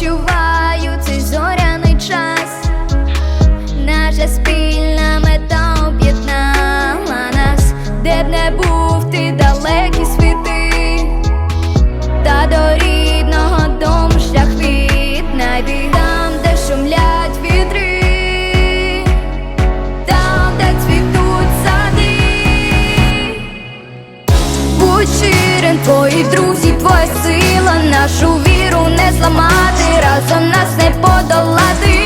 відчуваю цей зоряний час, наша спільна мета об'єднала нас, де б не був ти далекі світи, та до рідного дому шлях віднайди. Там, де шумлять вітри, там, де цвітуть сади, будь щирим, твої друзі, твоя сила нашу віру зламати, разом нас не подолати.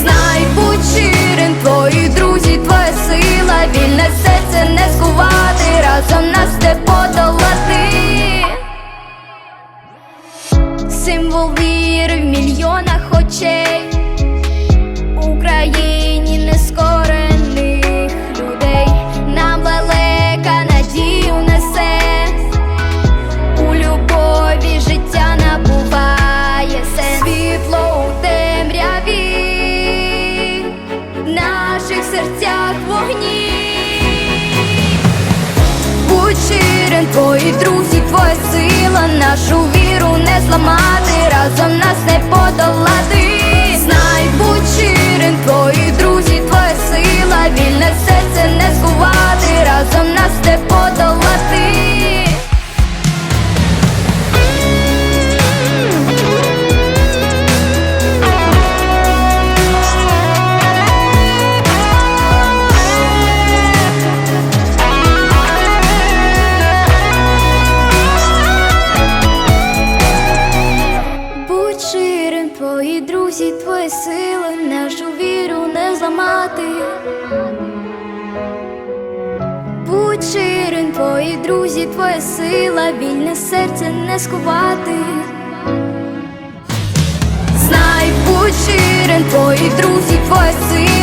Знай, будь щирим, твої друзі, твоя сила, вільне серце не скувати, разом нас не подолати. Символ віри в мільйонах серцях вогні. Будь щирим, твої друзі, твоя сила, нашу віру не зламати, разом нас не подолати. Твої друзі, твої сили, нашу віру не зламати. Будь ширим, твої друзі, твоя сила, вільне серце не сховати. Знай, будь ширим, твої друзі, твоя сила,